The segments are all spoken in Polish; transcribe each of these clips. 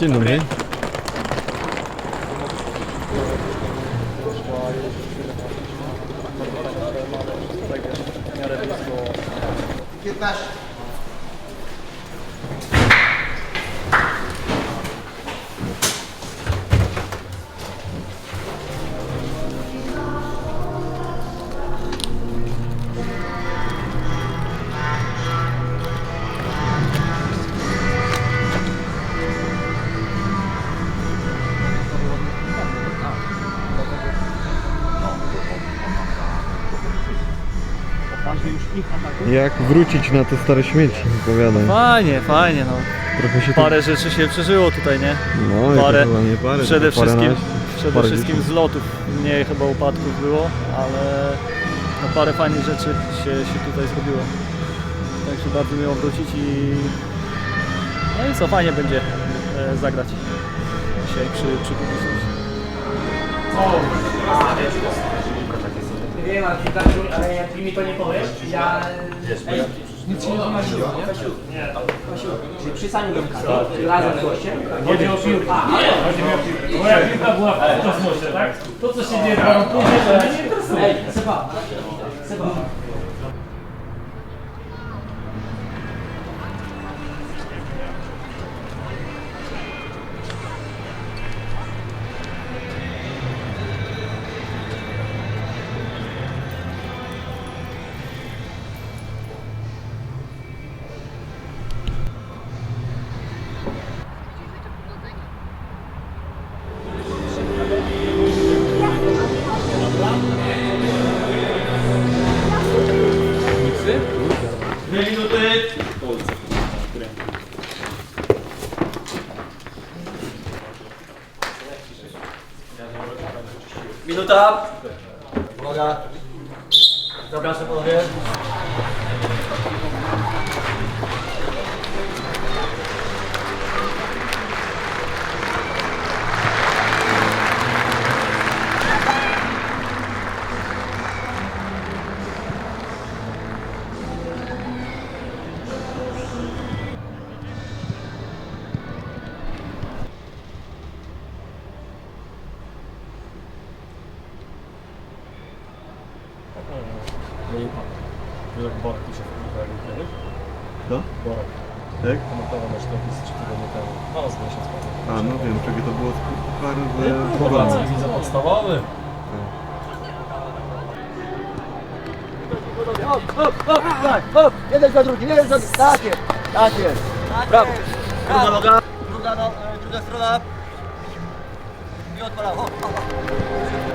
Dzień dobry. Jak wrócić na te stare śmieci? Opowiadaj. Fajnie, fajnie, no. Trochę się. Parę rzeczy się przeżyło tutaj, nie? No i parę- to chyba nie parę, Przede tylko wszystkim, na- przede parę wszystkim dziesiąt. zlotów. Mniej chyba upadków było, ale no parę fajnych rzeczy się, się tutaj zrobiło. Także bardzo miło wrócić i no i co, fajnie będzie e, zagrać dzisiaj przy, przy publiczności. Wiem, Arkitasiu, ale jak mi to nie powiesz, ja... Ej, nic się nie wymarzyło, nie? Nie. Czyli przy samym domkami, razem z gościem. Chodzi o piłkę. Chodzi mi o piłkę. Moja piłka była w kosmosie, tak? To co się dzieje później, to mnie nie interesuje. Ej, Seba, Seba. Minuta. Uwaga. Zapraszam panowie. No, z miesiąc. A, no wiem, czego to było pucharu Powraca widzę podstawowy. Jeden za drugim, jeden za drugim. Tak jest, tak jest. Brawo. Druga noga. Druga, no, e, druga strona. I odpalamy. O, o, o.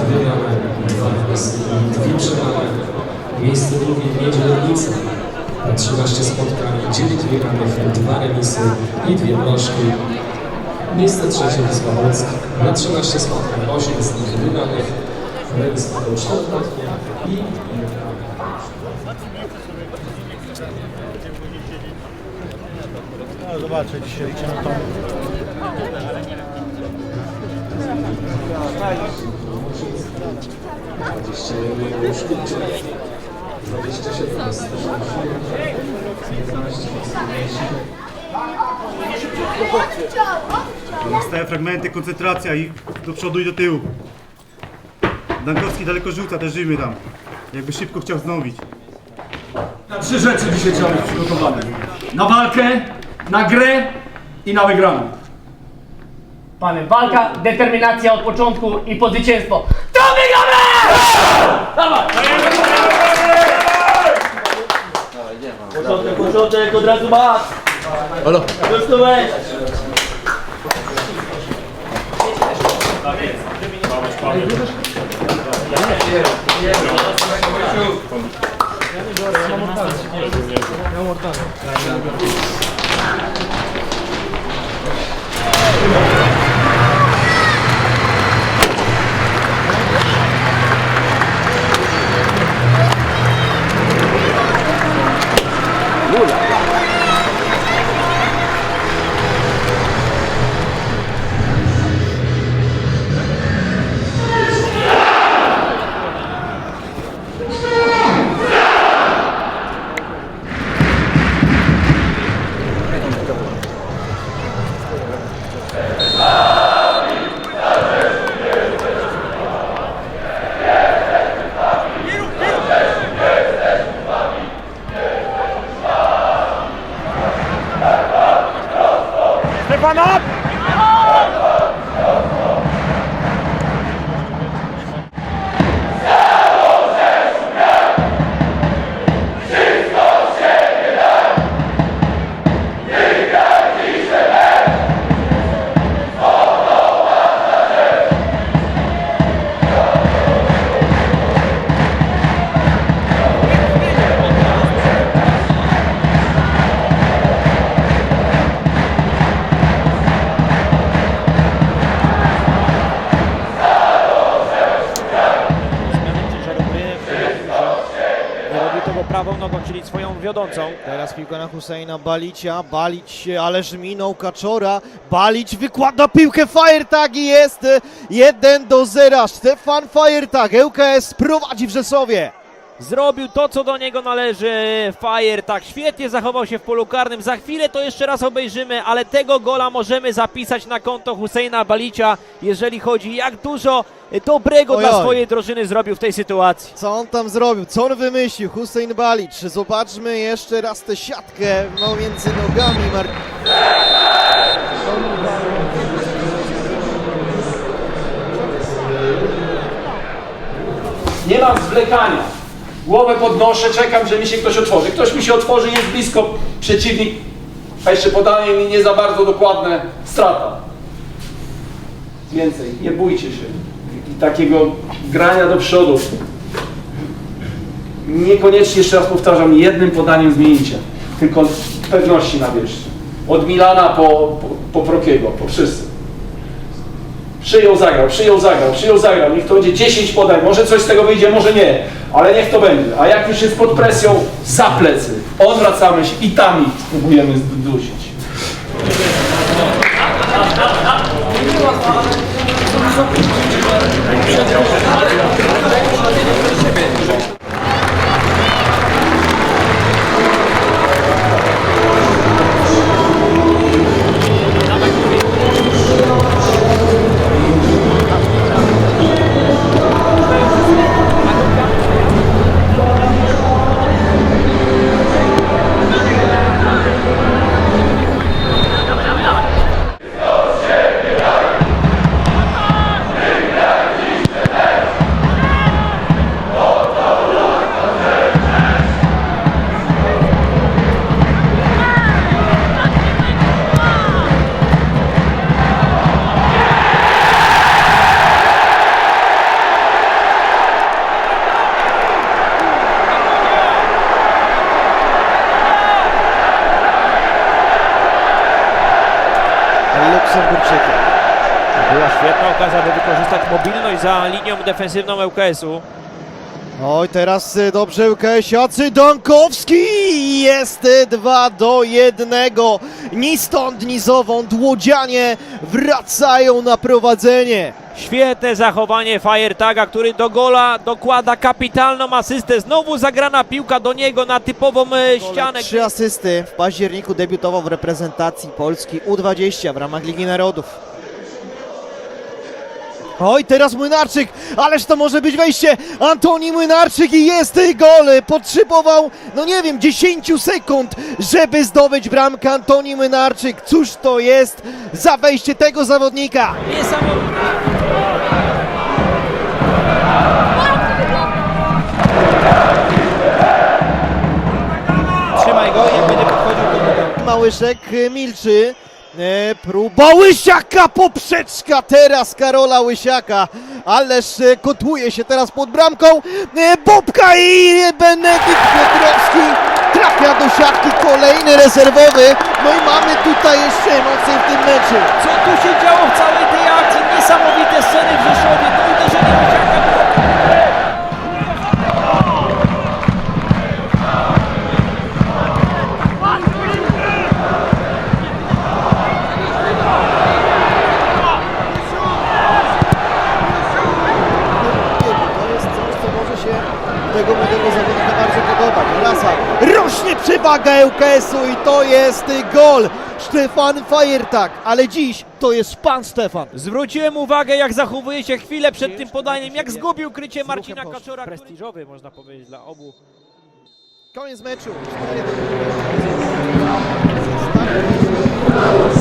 9 z nich wygrane, 2 z nich dwie przegrane. Miejsce drugie ma 13 spotkań, 9 wygranych, 2 remisy i 2 porażki. Miejsce trzecie Wisła Płock ma 13 spotkań, 8 z nich wygranych, remis padł czterokrotnie i Zobaczę dzisiaj na to. Stałe fragmenty, koncentracja i do przodu i do tyłu. Dankowski daleko rzuca, też żyjmy tam. Jakby szybko chciał znowić. Na trzy rzeczy dzisiaj trzeba być przygotowany. Na walkę, na grę i na wygraną. Panie, walka, determinacja od początku i po zwycięstwo. Dawaj! Kociotek, od razu masz! Halo! Już tu weź! Ja mam Stefan up, wiodącą. Teraz piłka na Husseina Balicia. Balić ależ minął Kaczora. Balić wykłada piłkę. Fajertag i jest e, 1 do 0. Stefan Fajertag. ŁKS prowadzi w Rzeszowie. Zrobił to, co do niego należy. Fire tak świetnie zachował się w polu karnym. Za chwilę to jeszcze raz obejrzymy, ale tego gola możemy zapisać na konto Husseina Balicia, jeżeli chodzi jak dużo dobrego Oj, dla oj. swojej drużyny zrobił w tej sytuacji. Co on tam zrobił? Co on wymyślił? Hussein Balic. Zobaczmy jeszcze raz tę siatkę no, między nogami. Mar- Nie mam zwlekania. Głowę podnoszę, czekam, że mi się ktoś otworzy. Ktoś mi się otworzy, jest blisko przeciwnik, a jeszcze podanie mi nie za bardzo dokładne, strata. Więcej, nie bójcie się. Takiego grania do przodu. Niekoniecznie, jeszcze raz powtarzam, jednym podaniem zmienicie, tylko pewności nabierzcie. Od Milana po, po, po Prokiego, po wszyscy. Przyjął, zagrał, przyjął, zagrał, przyjął, zagrał. Niech to będzie 10 podań. Może coś z tego wyjdzie, może nie. Ale niech to będzie. A jak już jest pod presją, za plecy. Odwracamy się i tam próbujemy zdusić. Luksemburczykiem. Była świetna okazja, by wykorzystać mobilność za linią defensywną ŁKS-u. Oj, teraz y, dobrze ŁKS-iacy Dankowski jest 2 do 1. Ni stąd, ni zowąd Łodzianie wracają na prowadzenie. Świetne zachowanie Firetaga, który do gola dokłada kapitalną asystę. Znowu zagrana piłka do niego na typową e, ścianę. Trzy asysty. W październiku debiutował w reprezentacji Polski U20 w ramach Ligi Narodów. Oj, teraz Młynarczyk, ależ to może być wejście. Antoni Młynarczyk i jest gol. Potrzebował, no nie wiem, 10 sekund, żeby zdobyć bramkę Antoni Młynarczyk. Cóż to jest za wejście tego zawodnika? Trzymaj go, jak będzie podchodził do Małyszek y, milczy. E, próba Łysiaka, poprzeczka teraz Karola Łysiaka. Ależ e, kotłuje się teraz pod bramką. E, Bobka i Benedykt Piotrowski trafia do siatki kolejny rezerwowy. No i mamy tutaj jeszcze emocje w tym meczu. Co tu się działo w całej tej akcji? Niesamowite sceny w Rzeszowie. Przewaga ŁKS-u i to jest gol. Stefan Fajertak, ale dziś to jest pan Stefan. Zwróciłem uwagę, jak zachowuje się chwilę przed tym podaniem, jak zgubił krycie Marcina. Kaczora. Prestiżowy, można powiedzieć, dla obu Koniec meczu. 4 do 2.